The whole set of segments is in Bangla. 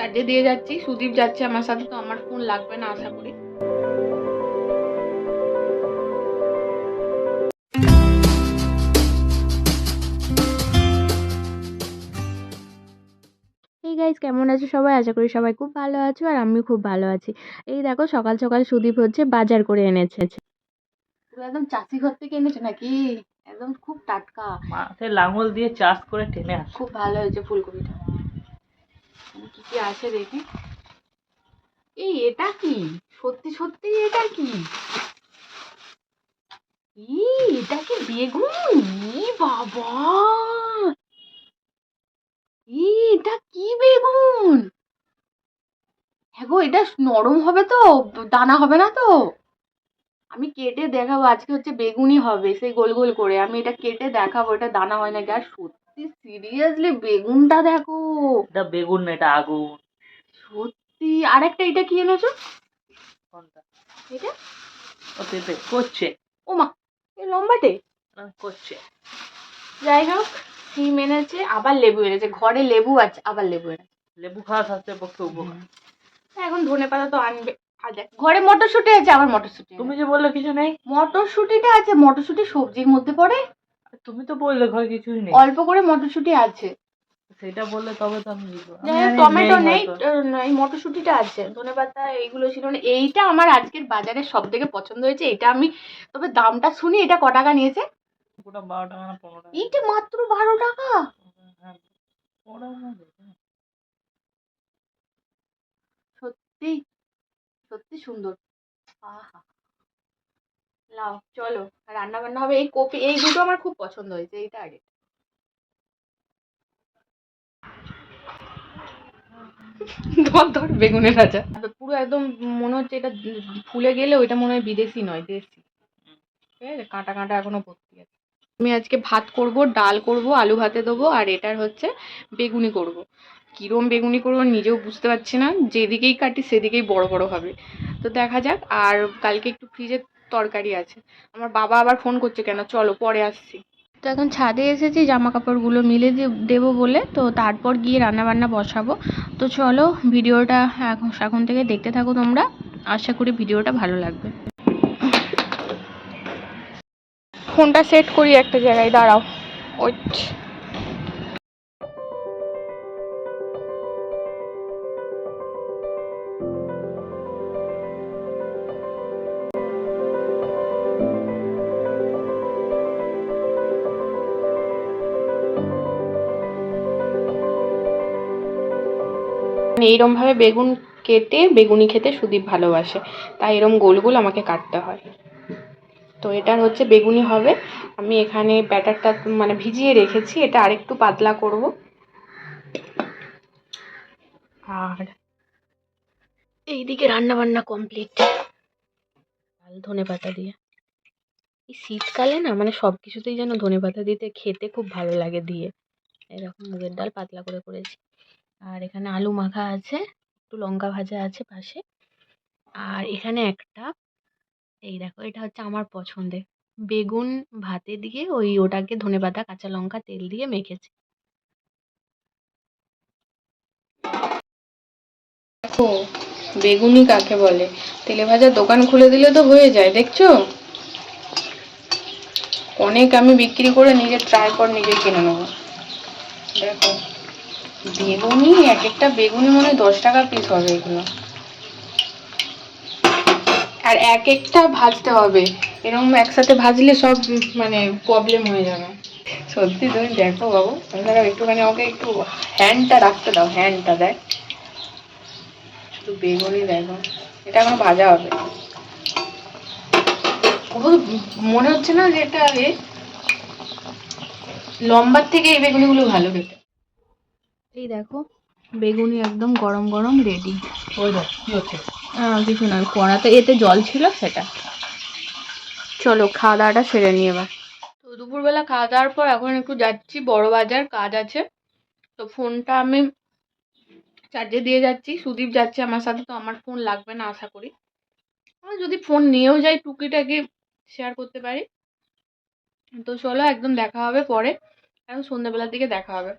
চার্জে দিয়ে যাচ্ছি সুদীপ যাচ্ছে আমার সাথে তো আমার ফোন লাগবে না আশা করি। গাইজ কেমন আছো সবাই? আশা করি সবাই খুব ভালো আছো আর আমি খুব ভালো আছি। এই দেখো সকাল সকাল সুদীপ হচ্ছে বাজার করে এনেছে। পুরো একদম চাষি ঘর থেকে এনেছো নাকি? একদম খুব টাটকা। মাঠে লাঙল দিয়ে চাষ করে টেনে খুব ভালো হয়েছে ফুলকপিটা। কি কি আছে দেখি। এই, এটা কি? সত্যি সত্যি এটা কি? এটা কি বেগুন? ই বাবা! এটা কি বেগুন? হ্যাঁ গো, এটা নরম হবে তো, দানা হবে না তো? আমি কেটে দেখাবো, আজকে হচ্ছে বেগুনি হবে, সেই গোল গোল করে। আমি এটা কেটে দেখাবো, এটা দানা হয় নাকি? আর সত্যি সিরিয়াসলি বেগুনটা দেখো। এটা বেগুন না এটা আগুন। সত্যি আর একটা এটা কি এনেছো? কোনটা? এটা? ও পেঁপে করছে। ও মা এই লম্বাটে? করছে। যাই হোক সিম এনেছে আবার লেবু এনেছে। ঘরে লেবু আছে আবার লেবু এনেছে। লেবু খাওয়া স্বাস্থ্যের পক্ষে উপকার। এখন ধনে পাতা তো আনবে। ঘরে মটরশুঁটি আছে আবার মটরশুঁটি তুমি যে বললে কিছু নেই? মটরশুঁটিটা আছে মটরশুঁটি সবজির মধ্যে পড়ে। তুমি তো বললে ঘরে কিছুই নেই। অল্প করে মটরশুঁটি আছে। সেটা বললে তবে তো আমি টমেটো নেই এই মটরশুঁটিটা আছে ধনে পাতা এইগুলো ছিল না। এইটা আমার আজকের বাজারে সব থেকে পছন্দ হয়েছে এটা আমি তবে দামটা শুনি এটা ক টাকা নিয়েছে? পুরো বারো টাকা না পনেরো টাকা? এইটা মাত্র বারো টাকা? হ্যাঁ। সত্যি সত্যি সুন্দর। আহা। লাও চলো। রান্না বান্না হবে, এই কপি, এই দুটো আমার খুব পছন্দ হয়েছে, এইটা আগে ধর ধর, বেগুনের রাজা পুরো একদম মনে হচ্ছে এটা ফুলে গেলে ওইটা মনে হয় বিদেশি নয়, দেশি। ঠিক আছে? কাঁটা কাঁটা এখনও ভর্তি আছে। আমি আজকে ভাত করব, ডাল করব, আলু ভাতে দেবো, আর এটার হচ্ছে বেগুনি করব। কিরম বেগুনি করব নিজেও বুঝতে পারছি না। যেদিকেই কাটি সেদিকেই বড় বড় হবে। তো দেখা যাক, আর কালকে একটু ফ্রিজে তরকারি আছে। আমার বাবা আবার ফোন করছে, কেন? চলো, পরে আসছি। তো এখন ছাদে এসেছি জামা কাপড়গুলো মিলে দেবো বলে। তো তারপর গিয়ে রান্না বান্না বসাবো। তো চলো, ভিডিওটা এখন থেকে দেখতে থাকো তোমরা। আশা করি ভিডিওটা ভালো লাগবে। ফোনটা সেট করি একটা জায়গায়, দাঁড়াও। ওইট। এইরম ভাবে বেগুন কেটে, বেগুনি খেতে সুদীপ ভালোবাসে। তাই এরম গোল গোল আমাকে কাটতে হয়। তো এটার হচ্ছে বেগুনি হবে। আমি এখানে ব্যাটারটা মানে ভিজিয়ে রেখেছি। এটা আরেকটু পাতলা করব। আর এইদিকে রান্না বান্না কমপ্লিট ডাল ধনে পাতা দিয়ে। এই শীতকালে না মানে সব কিছুতেই যেন ধনে পাতা দিতে খেতে খুব ভালো লাগে দিয়ে। এরকম মুগের ডাল পাতলা করে করেছি। আর এখানে আলু মাখা আছে, একটু লঙ্কা ভাজা আছে পাশে। আর এখানে একটা, এই দেখো, এটা হচ্ছে আমার পছন্দের। বেগুন ভাতে দিয়ে ওই ওটাকে ধনেপাতা কাঁচা লঙ্কা, তেল দিয়ে মেখেছি। দেখো বেগুনি কাকে বলে? তেলে ভাজার দোকান খুলে দিলে তো হয়ে যায়, দেখছ? অনেক আমি বিক্রি করে নিজে ট্রাই কর নিজে কিনে নেব। দেখো। বেগুনি, এক একটা বেগুনি মনে দশ টাকা পিস হবে এগুলো। আর এক একটা ভাজতে হবে। এরকম একসাথে ভাজলে সব মানে প্রবলেম হয়ে যাবে। সত্যি তুমি দেখো বাবু আমি দাঁড়াও, একটুখানি ওকে একটু হ্যান্ডটা রাখতে দাও হ্যান্ডটা দেখ। শুধু বেগুনি দেখো, এটা এখন ভাজা হবে। মনে হচ্ছে না যে এটা লম্বার থেকে এই বেগুনিগুলো ভালো খেতে। দেখো বেগুনি একদম গরম গরম রেডি ওই দেখ কি হচ্ছে? কিছু না কড়াতে এতে জল ছিল সেটা। চলো খাওয়া দাওয়াটা সেরে নিয়ে এবার। তো দুপুরবেলা খাওয়া দাওয়ার পর এখন একটু যাচ্ছি বড় বাজার কাজ আছে। তো ফোনটা আমি চার্জে দিয়ে যাচ্ছি। সুদীপ যাচ্ছে আমার সাথে তো আমার ফোন লাগবে না আশা করি। আমি যদি ফোন নিয়েও যাই টুকিটাকি শেয়ার করতে পারি। তো চলো একদম দেখা হবে পরে। এখন সন্ধ্যাবেলার দিকে দেখা হবে।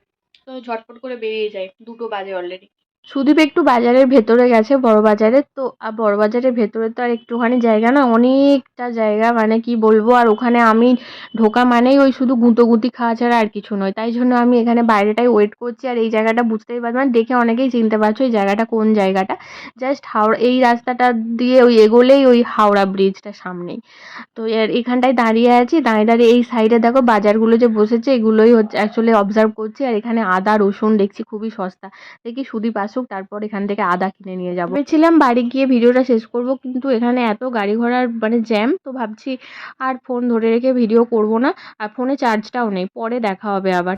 তো ঝটপট করে বেরিয়ে যাই দুটো বাজে অলরেডি সুদীপ একটু বাজারের ভেতরে গেছে, বড় বাজারে। তো আর বড় বাজারের ভেতরে তো আর একটুখানি জায়গা না, অনেকটা জায়গা মানে কি বলব? আর ওখানে আমি ঢোকা মানেই ওই শুধু গুঁতোগুঁতি খাওয়া ছাড়া আর কিছু নয়। তাই জন্য আমি এখানে বাইরেটাই ওয়েট করছি, আর এই জায়গাটা বুঝতেই পারবেন মানে দেখে অনেকেই চিনতে পারছ এই জায়গাটা কোন জায়গাটা। জাস্ট হাওড়া, এই রাস্তাটা দিয়ে ওই এগোলেই ওই হাওড়া ব্রিজটা সামনেই। তো এর এখানটায় দাঁড়িয়ে আছি, দাঁড়িয়ে দাঁড়িয়ে এই সাইডে দেখো বাজারগুলো যে বসেছে, এগুলোই হচ্ছে অ্যাকচুয়ালি অবজার্ভ করছি। আর এখানে আদা, রসুন দেখছি খুবই সস্তা। দেখি সুদীপ আসুক, তারপর এখান থেকে আদা কিনে নিয়ে যাব। ভেবেছিলাম বাড়ি গিয়ে ভিডিওটা শেষ করব, কিন্তু এখানে এত গাড়ি ঘোড়ার মানে জ্যাম, তো ভাবছি আর ফোন ধরে রেখে ভিডিও করব না, আর ফোনে চার্জটাও নেই, পরে দেখা হবে আবার।